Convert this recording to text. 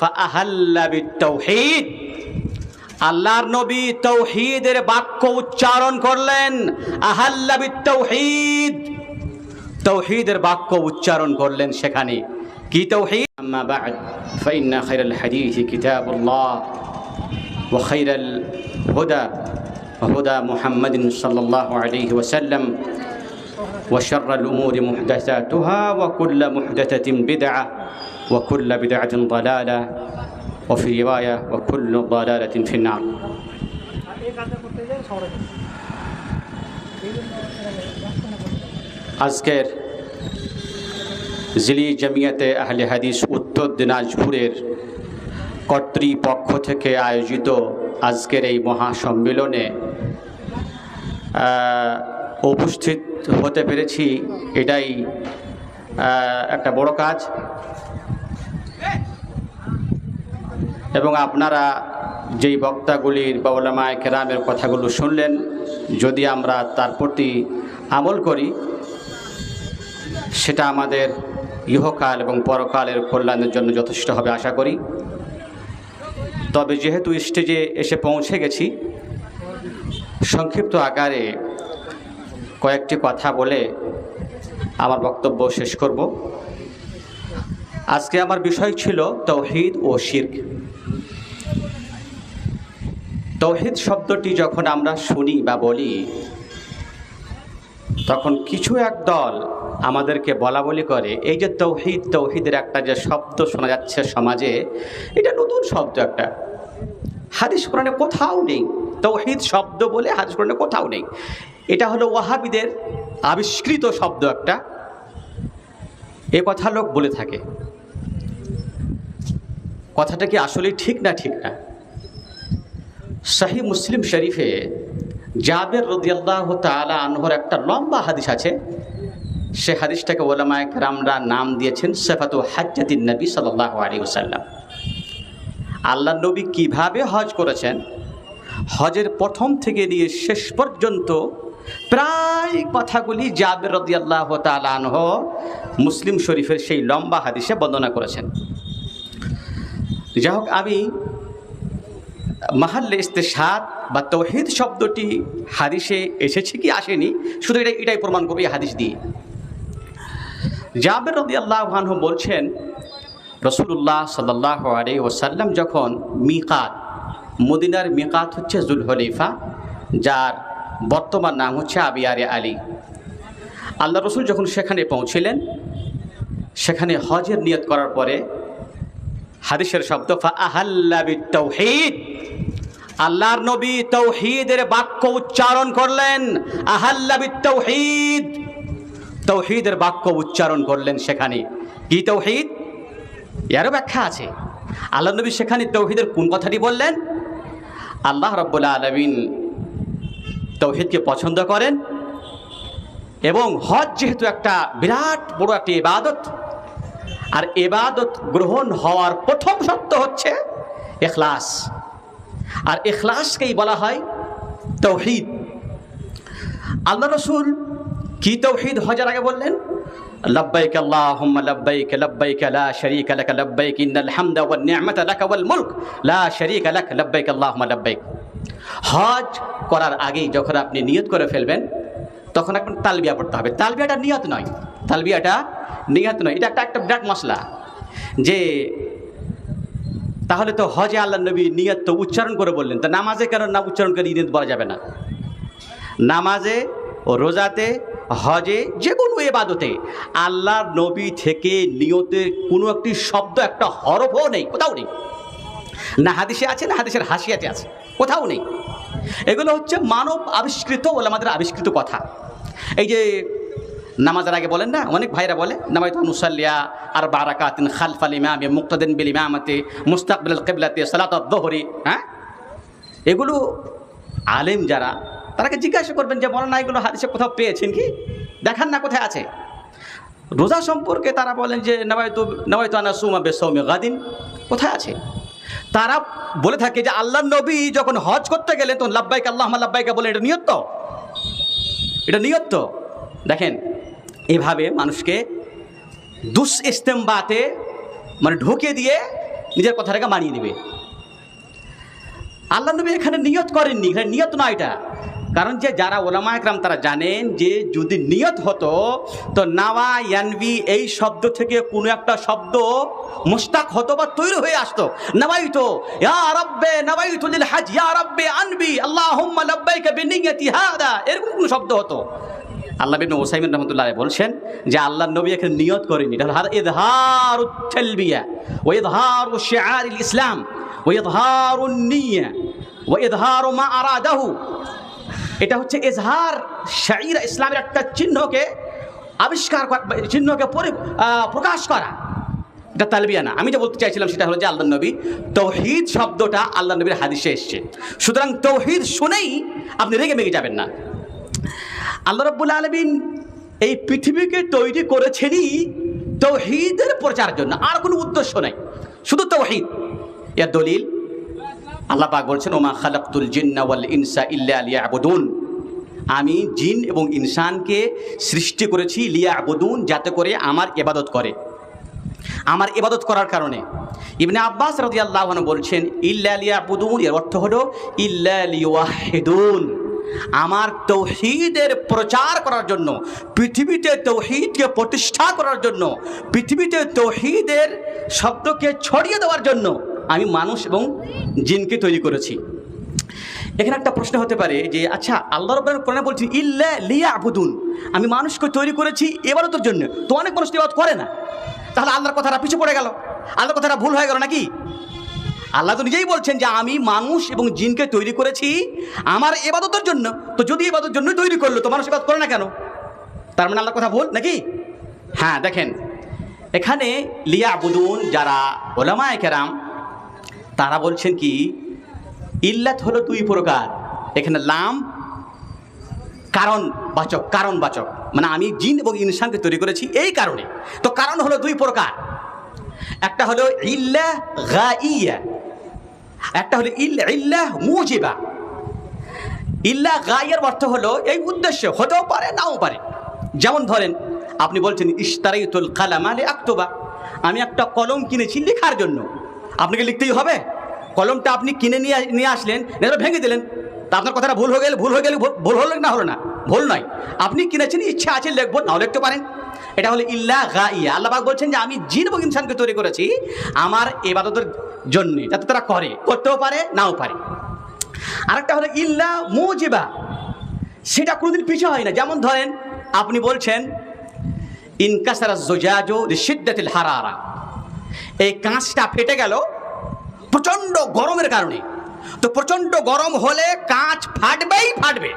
ফাআহাল্লা বিত্তাওহীদ আল্লাহর নবী তৌহিদের বাক্য উচ্চারণ করলেন আহাল্লা বিত্তাওহীদ তৌহিদের বাক্য উচ্চারণ করলেন সেখানে কি তৌহিদ আম্মা বা'দ فإن خير الحديث كتاب الله وخير الهدى هدى محمد صلى الله عليه وسلم وشر الأمور محدثاتها وكل محدثة بدعة وكل بدعة ضلالة وفي رواية وكل ضلالة في النار আজকের জিলি জমিয়তে আহলে হাদিস উত্তর দিনাজপুরের কর্তৃপক্ষ থেকে আয়োজিত আজকের এই মহাসম্মেলনে আহ, উপস্থিত হতে পেরেছি এটাই আহ, একটা বড় কাজ এবং আপনারা যেই বক্তাগুলির বা ওলামায় কেরামের কথাগুলো শুনলেন, যদি আমরা তার প্রতি আমল করি, সেটা আমাদের ইহকাল এবং পরকালের কল্যাণের জন্য যথেষ্ট হবে আশা করি। তবে যেহেতু স্টেজে এসে পৌঁছে গেছি, সংক্ষিপ্ত আকারে কয়েকটি কথা বলে আমার বক্তব্য শেষ করব। আজকে আমার বিষয় ছিল তৌহিদ ও শির্ক। তৌহিদ শব্দটি যখন আমরা শুনি বা বলি, তখন কিছু এক দল আমাদেরকে বলা বলি করে, এই যে তৌহিদ, তৌহিদের একটা যে শব্দ শোনা যাচ্ছে সমাজে, এটা নতুন শব্দ একটা। হাদিস কোরআনে কোথাও নেই। তৌহিদ শব্দ বলে হাদিস কোরআনে কোথাও নেই। এটা হলো ওয়াহাবিদের আবিষ্কৃত শব্দ একটা। এ কথা লোক বলে থাকে। কথাটা কি আসলে ঠিক না ঠিক না? শাহী মুসলিম শরীফে জাবের রদিয়াল্লাহ তালা আনহর একটা লম্বা হাদিস আছে। সে হাদিসটাকে ওলামায় রামরা নাম দিয়েছেন সেফাতু হাজ্জাতিন নবী সাল্লাহ আলী ওসাল্লাম আল্লাহ নবী কীভাবে হজ করেছেন? হজের প্রথম থেকে নিয়ে শেষ পর্যন্ত প্রায় কথাগুলি জাবের রদিয়াল্লাহ তালা আনহ মুসলিম শরীফের সেই লম্বা হাদিসে বর্ণনা করেছেন। যাই হোক আমি মাহাল্লে ইস্তেসাদ বা তৌহিদ শব্দটি হাদিসে এসেছে কি আসেনি? শুধু এটা, এটাই প্রমাণ করবে হাদিস দিয়ে। জাবের রদি আল্লাহ বলছেন রসুল্লাহ সাল্লাহ আলী ওসাল্লাম যখন মিকাত, মদিনার মিকাত হচ্ছে জুল হলিফা যার বর্তমান নাম হচ্ছে আবিয়ারে আলী। আল্লাহ রসুল যখন সেখানে পৌঁছিলেন, সেখানে হজের নিয়ত করার পরে হাদিসের শব্দ আল্লাহর নবী তৌহিদের বাক্য উচ্চারণ করলেন, আহাল্লা বিত্তাওহীদ তৌহিদের বাক্য উচ্চারণ করলেন সেখানে। কি তৌহিদ? এরও ব্যাখ্যা আছে। আল্লাহ নবী সেখানে তৌহিদের কোন কথাটি বললেন? আল্লাহ রব্বুল্লা আলমিন তৌহিদকে পছন্দ করেন এবং হজ যেহেতু একটা বিরাট বড় একটি ইবাদত আর এবাদত গ্রহণ হওয়ার প্রথম শর্ত হচ্ছে এখলাস। আর এখলাসকেই বলা হয় তৌহিদ। আল্লাহ রসুল কি তৌহিদ হজার আগে বললেন? হজ করার আগেই যখন আপনি নিয়ত করে ফেলবেন, তখন এখন তালবিয়া পড়তে হবে। তালবিয়াটা নিয়ত নয়। তালবিয়াটা নিয়ত নয়। এটা একটা একটা বিরাট মশলা। যে তাহলে তো হজে আল্লাহ নবী নিয়ত তো উচ্চারণ করে বললেন। তা নামাজে কেন না উচ্চারণ করে নিয়ত বলা যাবে না? নামাজে ও রোজাতে, হজে যে কোনো এবাদতে আল্লাহর নবী থেকে নিয়তের কোনো একটি শব্দ, একটা হরফও নেই, কোথাও নেই। না হাদিসে আছে, না হাদিসের হাসিয়াতে আছে, কোথাও নেই। এগুলো হচ্ছে মানব আবিষ্কৃত বলে আমাদের আবিষ্কৃত কথা। এই যে নামাজের আগে বলেন না? অনেক ভাইরা বলে নামাই তো মুসাল্লিয়া আর বারাকাতিন খালফাল ইমামে মুক্তাদিন বিল ইমামাতে মুস্তাকবিল কেবলাতে, সালাত দোহরি হ্যাঁ? এগুলো আলেম যারা, তারাকে জিজ্ঞাসা করবেন যে, বলেন না, এগুলো হাদিসে কোথাও পেয়েছেন কি? দেখান না কোথায় আছে। রোজা সম্পর্কে তারা বলেন যে নবায়তু নবায়তু আনা সুমা বেসৌমে গাদিন, কোথায় আছে? তারা বলে থাকে যে আল্লাহ নবী যখন হজ করতে গেলেন, তখন লাব্বাইক আল্লাহ লাব্বাইকা বলে, এটা নিয়ত? তো? এটা নিয়ত? তো? দেখেন এভাবে মানুষকে দুস ইস্তেমবাতে মানে ঢুকে দিয়ে নিজের কথাটাকে মানিয়ে নেবে। আল্লাহ নবী এখানে নিয়ত করেননি, এখানে নিয়ত নয় এটা। কারণ যে যারা ওলামা একরাম তারা জানেন যে যদি নিয়ত হতো, তো নাওয়া ইয়ানবি এই শব্দ থেকে কোনো একটা শব্দ মুস্তাক হতো বা তৈরি হয়ে আসতো। নাবাইতো ইয়া রব্বে হজ, ইয়া রব্বে, আনবি, আল্লাহুম্মা এরকম কোনো শব্দ হতো। আল্লাহ বিন ওসাইমিন রহমতুল্লাহ বলছেন যে আল্লাহ নবী এখানে নিয়ত করেনি তেলবিয়া ও ইসলাম মা এটা হচ্ছে এজহার শাইর ইসলামের একটা চিহ্নকে আবিষ্কার করা, চিহ্নকে পরি প্রকাশ করা। এটা তালবিয়া না। আমি যে বলতে চাইছিলাম সেটা হলো যে আল্লাহ নবী, তৌহিদ শব্দটা আল্লাহ নবীর হাদিসে এসছে। সুতরাং তৌহিদ শুনেই আপনি রেগে মেগে যাবেন না। আল্লাহ রব্বুল আলমিন এই পৃথিবীকে তৈরি করেছেনই তৌহিদের প্রচার জন্য, আর কোনো উদ্দেশ্য নাই, শুধু তৌহিদ। এর দলিল, আল্লাহ পাক বলছেন, ওমা খালাকুল জিন্না ওয়াল ইনসা ইল্লা লিয়াবুদুন। আমি জিন এবং ইনসানকে সৃষ্টি করেছি লিয়া আবুদুন যাতে করে আমার ইবাদত করে। আমার ইবাদত করার কারণে। ইবনে আব্বাস রাদিয়াল্লাহু আনহু বলছেন, ইল্লা লিয়াবুদুন। এর অর্থ হলো, ইল্লা লিওয়াহিদুন। আমার তৌহিদের প্রচার করার জন্য, পৃথিবীতে তৌহিদকে প্রতিষ্ঠা করার জন্য, পৃথিবীতে তৌহিদের শব্দকে ছড়িয়ে দেওয়ার জন্য আমি মানুষ এবং জিনকে তৈরি করেছি। এখানে একটা প্রশ্ন হতে পারে যে আচ্ছা আল্লাহ রব্বান কোরআনে বলছি ইল্লা লিয়া আবুদুন আমি মানুষকে তৈরি করেছি এবারতের জন্য। তো অনেক মানুষ তো করে না। তাহলে আল্লাহর কথাটা পিছু পড়ে গেল। আল্লাহর কথাটা ভুল হয়ে গেল নাকি? আল্লাহ তো নিজেই বলছেন যে আমি মানুষ এবং জিনকে তৈরি করেছি আমার এবাদতের জন্য। তো যদি এবাদতের জন্যই তৈরি করল, তো মানুষ এবাদত করে না কেন? তার মানে আল্লাহর কথা ভুল নাকি? হ্যাঁ দেখেন, এখানে লিয়া আবুদুন যারা ওলামায় কেরাম, তারা বলছেন কি, ইল্লাত হলো দুই প্রকার। এখানে লাম, কারণ বাচক কারণ বাচক। মানে আমি জিন এবং ইনসানকে তৈরি করেছি এই কারণে। তো কারণ হলো দুই প্রকার। একটা হলো ইল্লা গাইয়া, একটা হলো ইল্লা মুজিবা। ইল্লা গাইয়ের অর্থ হলো এই উদ্দেশ্য, হতেও পারে, নাও পারে। যেমন ধরেন, আপনি বলছেন ইস্তারাইতুল কালাম আলে আক্তবা আমি একটা কলম কিনেছি লেখার জন্য। আপনাকে লিখতেই হবে। কলমটা আপনি কিনে নিয়ে নিয়ে আসলেন ভেঙে দিলেন। তা আপনার কথাটা ভুল হয়ে গেলে, ভুল হয়ে গেলে ভুল হলো না হলো না। ভুল নয়। আপনি কিনেছেন, ইচ্ছা আছে লিখব, নাও লিখতে পারেন। এটা হলো ইল্লা গা ইয়া বলছেন যে, আমি জিন এবং ইনসানকে তৈরি করেছি। আমার এবাদতের জন্যে, যাতে তারা করে। করতেও পারে, নাও পারে। আরেকটা হলো ইল্লা মুজিবা। সেটা কোনোদিন পিছু হয় না। যেমন ধরেন, আপনি বলছেন ইনকাসারা জোজাজো সিদ্দাতিল হারারা। এই কাঁচটা ফেটে গেল প্রচণ্ড গরমের কারণে। তো প্রচণ্ড গরম হলে কাঁচ ফাটবেই ফাটবে।